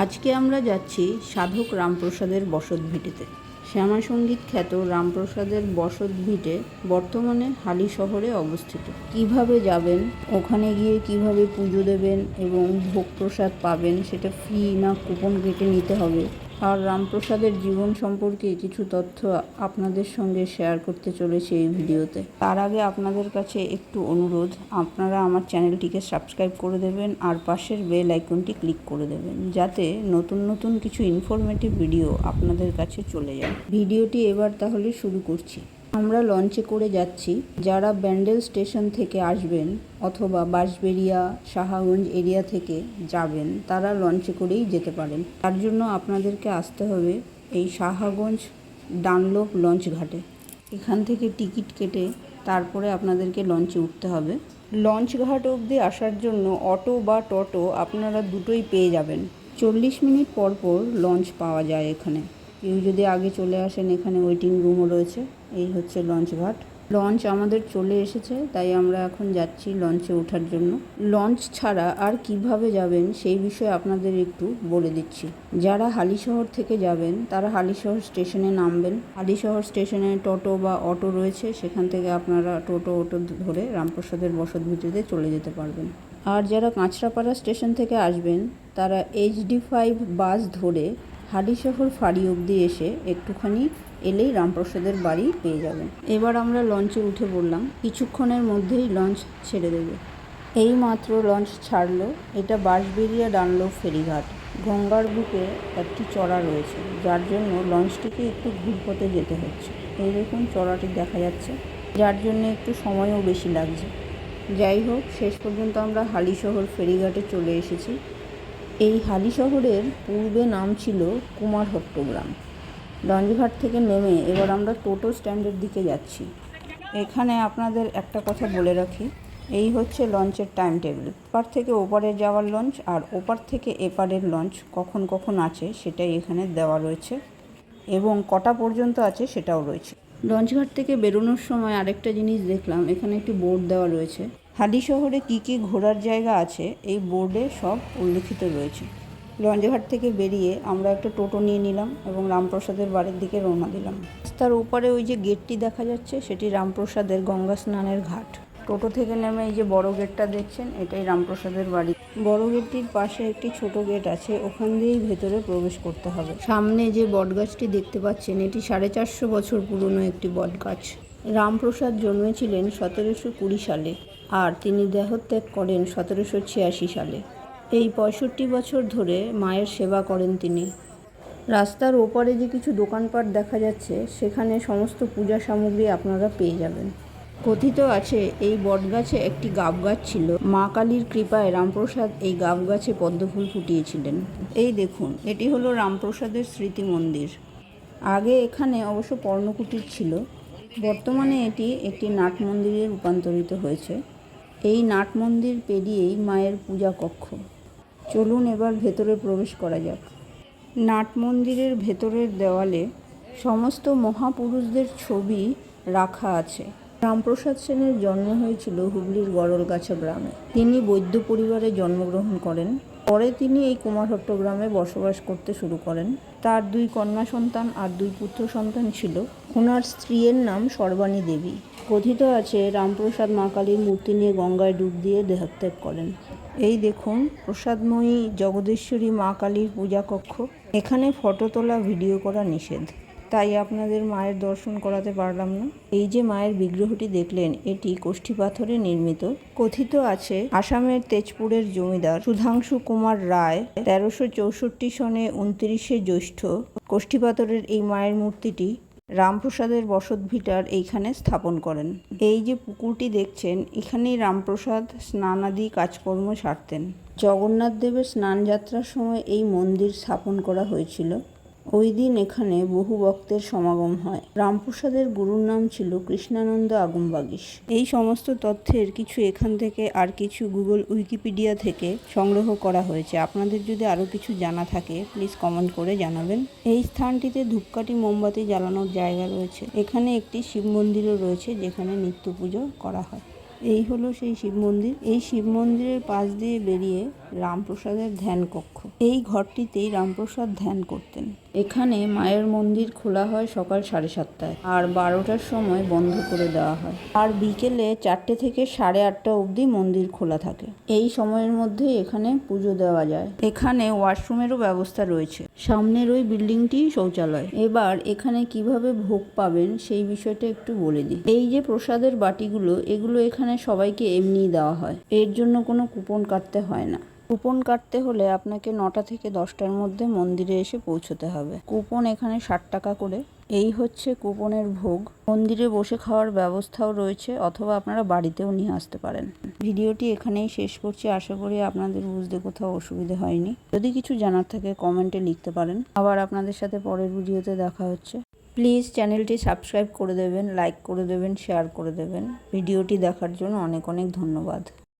আজকে আমরা যাচ্ছি সাধক রামপ্রসাদের বসত ভিটেতে। শ্যামাসঙ্গীত খ্যাত রামপ্রসাদের বসত ভিটে বর্তমানে হালি শহরে অবস্থিত। কীভাবে যাবেন, ওখানে গিয়ে কীভাবে পুজো দেবেন এবং ভোগ প্রসাদ পাবেন, সেটা ফ্রি না কুপন কেটে নিতে হবে আর রামপ্রসাদের জীবন সম্পর্কে কিছু তথ্য আপনাদের সঙ্গে শেয়ার করতে চলেছি এই ভিডিওতে। তার আগে আপনাদের কাছে একটু অনুরোধ, আপনারা আমার চ্যানেলটিকে সাবস্ক্রাইব করে দেবেন আর পাশের বেল আইকনটি ক্লিক করে দেবেন, যাতে নতুন নতুন কিছু ইনফরমেটিভ ভিডিও আপনাদের কাছে চলে যায়। ভিডিওটি এবার তাহলে শুরু করছি। আমরা লঞ্চে করে যাচ্ছি। যারা ব্যান্ডেল স্টেশন থেকে আসবেন অথবা বাঁশবেড়িয়া, সাহাগঞ্জ এরিয়া থেকে যাবেন, তারা লঞ্চে করেই যেতে পারেন। তার জন্য আপনাদেরকে আসতে হবে এই সাহাগঞ্জ ডানলোপ লঞ্চ ঘাটে। এখান থেকে টিকিট কেটে তারপরে আপনাদেরকে লঞ্চে উঠতে হবে। লঞ্চ ঘাট অবধি আসার জন্য অটো বা টোটো আপনারা দুটোই পেয়ে যাবেন। চল্লিশ মিনিট পর পর লঞ্চ পাওয়া যায় এখানে। কেউ যদি আগে চলে আসেন, এখানে ওয়েটিং রুমও রয়েছে। এই হচ্ছে লঞ্চ ঘাট। লঞ্চ আমাদের চলে এসেছে, তাই আমরা এখন যাচ্ছি লঞ্চে ওঠার জন্য। লঞ্চ ছাড়া আর কীভাবে যাবেন, সেই বিষয়ে আপনাদের একটু বলে দিচ্ছি। যারা হালিশহর থেকে যাবেন, তারা হালিশহর স্টেশনে নামবেন। হালিশহর স্টেশনে টোটো বা অটো রয়েছে, সেখান থেকে আপনারা টোটো, অটো ধরে রামপ্রসাদের বসত ভিটিতে চলে যেতে পারবেন। আর যারা কাঁচরাপাড়া স্টেশন থেকে আসবেন, তারা এইচডি ফাইভ বাস ধরে হালিশহর ফাঁড়ি অবধি এসে একটুখানি এলেই রামপ্রসাদের বাড়ি পেয়ে যাবেন। এবার আমরা লঞ্চে উঠে পড়লাম। কিছুক্ষণের মধ্যেই লঞ্চ ছেড়ে দেবে। এই মাত্র লঞ্চ ছাড়লো। এটা বাঁশবেরিয়া ডানলো ফেরিঘাট। গঙ্গার বুকে একটি চড়া রয়েছে। যার জন্য লঞ্চটিকে একটু ঘুরপথে যেতে হচ্ছে। এই দেখুন চড়াটি দেখা যাচ্ছে। যার জন্য একটু সময়ও বেশি লাগছে। যাই হোক, শেষ পর্যন্ত আমরা হালিশহর ফেরিঘাটে চলে এসেছি। এই হালি শহরের পূর্বে নাম ছিল কুমারহট্ট গ্রাম লঞ্চঘাট থেকে নেমে এবার আমরা টোটো স্ট্যান্ডের দিকে যাচ্ছি। এখানে আপনাদের একটা কথা বলে রাখি, এই হচ্ছে লঞ্চের টাইম টেবিল। এপার থেকে ওপারে যাওয়ার লঞ্চ আর ওপার থেকে এপারের লঞ্চ কখন কখন আছে সেটাই এখানে দেওয়া রয়েছে এবং কটা পর্যন্ত আছে সেটাও রয়েছে। লঞ্চঘাট থেকে বেরোনোর সময় আরেকটা জিনিস দেখলাম, এখানে একটি বোর্ড দেওয়া রয়েছে। হালি শহরে কী কী ঘোরার জায়গা আছে, এই বোর্ডে সব উল্লেখিত রয়েছে। লঞ্চঘাট থেকে বেরিয়ে আমরা একটা টোটো নিয়ে নিলাম এবং রামপ্রসাদের বাড়ির দিকে রওনা দিলাম। রাস্তার ওপারে ওই যে গেটটি দেখা যাচ্ছে, সেটি রামপ্রসাদের গঙ্গা স্নানের ঘাট। টোটো থেকে নেমে এই যে বড় গেটটা দেখছেন, এটাই রামপ্রসাদের বাড়ি। বড় গেটটির পাশে একটি ছোট গেট আছে, ওখান দিয়েই ভেতরে প্রবেশ করতে হবে। সামনে যে বটগাছটি দেখতে পাচ্ছেন, এটি সাড়ে চারশো বছর পুরনো একটি বটগাছ। রামপ্রসাদ জন্মেছিলেন সতেরোশো কুড়ি সালে আর তিনি দেহত্যাগ করেন সতেরোশো ছিয়াশি সালে। এই পঁয়ষট্টি বছর ধরে মায়ের সেবা করেন তিনি। রাস্তার ওপারে যে কিছু দোকানপাট দেখা যাচ্ছে, সেখানে সমস্ত পূজা সামগ্রী আপনারা পেয়ে যাবেন। কথিত আছে, এই বটগাছে একটি গাব গাছ ছিল। মা কালীর কৃপায় রামপ্রসাদ এই গাব গাছে পদ্মফুল ফুটিয়েছিলেন। এই দেখুন, এটি হলো রামপ্রসাদের স্মৃতি মন্দির আগে এখানে অবশ্য পর্ণকুটির ছিল বর্তমানে এটি একটি নাট মন্দিরে রূপান্তরিত হয়েছে। এই নাট মন্দির পেরিয়েই মায়ের পূজা কক্ষ। চলুন এবার ভেতরে প্রবেশ করা যাক। নাট মন্দিরের ভেতরের দেওয়ালে সমস্ত মহাপুরুষদের ছবি রাখা আছে। রামপ্রসাদ সেনের জন্ম হয়েছিল হুগলির গড়লগাছা গ্রামে। তিনি বৈদ্য পরিবারে জন্মগ্রহণ করেন। পরে তিনি এই কুমারহট্ট গ্রামে বসবাস করতে শুরু করেন। তার দুই কন্যা সন্তান আর দুই পুত্র সন্তান ছিল। ওনার স্ত্রীর নাম সর্বাণী দেবী। কথিত আছে, রামপ্রসাদ মা কালীর মূর্তি নিয়ে গঙ্গায় ডুব দিয়ে দেহত্যাগ করেন। এই দেখুন, প্রসাদময়ী জগদীশ্বরী মা কালীর পূজা কক্ষ। এখানে ফটো তোলা, ভিডিও করা নিষেধ। তাই আপনাদের মায়ের দর্শন করাতে পারলাম না। এই যে মায়ের বিগ্রহটি দেখলেন, এটি কোষ্ঠী পাথরে নির্মিত। কথিত আছে, আসামের তেজপুরের জমিদার সুধাংশু কুমার রায় তেরোশো চৌষট্টি সনে উনত্রিশে জ্যৈষ্ঠ কোষ্ঠী পাথরের এই মায়ের মূর্তিটি রামপ্রসাদের বসত ভিটার এইখানে স্থাপন করেন। এই যে পুকুরটি দেখছেন, এখানেই রামপ্রসাদ স্নানাদি কাজকর্ম সারতেন। জগন্নাথ দেবের স্নান যাত্রার সময় এই মন্দির স্থাপন করা হয়েছিল। ওই দিন এখানে বহু ভক্তের সমাগম হয়। রামপ্রসাদের গুরুর নাম ছিল কৃষ্ণানন্দ আগমবাগিস এই সমস্ত তথ্যের কিছু এখান থেকে আর কিছু গুগল উইকিপিডিয়া থেকে সংগ্রহ করা হয়েছে। আপনাদের যদি আরও কিছু জানা থাকে প্লিজ কমেন্ট করে জানাবেন। এই স্থানটিতে ধূপকাঠি, মোমবাতি জ্বালানোর জায়গা রয়েছে। এখানে একটি শিব মন্দিরও রয়েছে, যেখানে নিত্য পুজো করা হয়। এই হলো সেই শিব মন্দির। এই শিব মন্দিরের পাশ দিয়ে বেরিয়ে রামপ্রসাদের ধ্যান কক্ষ এই ঘরটিতেই রামপ্রসাদ ধ্যান করতেন। এখানে মায়ের মন্দির খোলা হয় সকাল সাড়ে সাতটায় আর বারোটার সময় বন্ধ করে দেওয়া হয়। আর বিকেলে চারটে থেকে সাড়ে আটটা অবধি মন্দির খোলা থাকে। এই সময়ের মধ্যে এখানে পুজো দেওয়া যায়। এখানে ওয়াশরুমেরও ব্যবস্থা রয়েছে। সামনের ওই বিল্ডিংটি শৌচালয়। এবার এখানে কীভাবে ভোগ পাবেন সেই বিষয়টা একটু বলে দিই। এই যে প্রসাদের বাটিগুলো, এগুলো এখানে সবাইকে এমনিই দেওয়া হয়। এর জন্য কোনো কুপন কাটতে হয় না। কুপন কাটতে হলে আপনাকে নটা থেকে দশটার মধ্যে মন্দিরে এসে পৌঁছতে হবে। কুপন এখানে ষাট টাকা করে। এই হচ্ছে কুপনের ভোগ। মন্দিরে বসে খাওয়ার ব্যবস্থাও রয়েছে, অথবা আপনারা বাড়িতেও নিয়ে আসতে পারেন। ভিডিওটি এখানেই শেষ করছি। আশা করি আপনাদের বুঝতে কোথাও অসুবিধে হয়নি। যদি কিছু জানার থাকে কমেন্টে লিখতে পারেন। আবার আপনাদের সাথে পরের ভিডিওতে দেখা হচ্ছে। প্লিজ চ্যানেলটি সাবস্ক্রাইব করে দেবেন, লাইক করে দেবেন, শেয়ার করে দেবেন। ভিডিওটি দেখার জন্য অনেক অনেক ধন্যবাদ।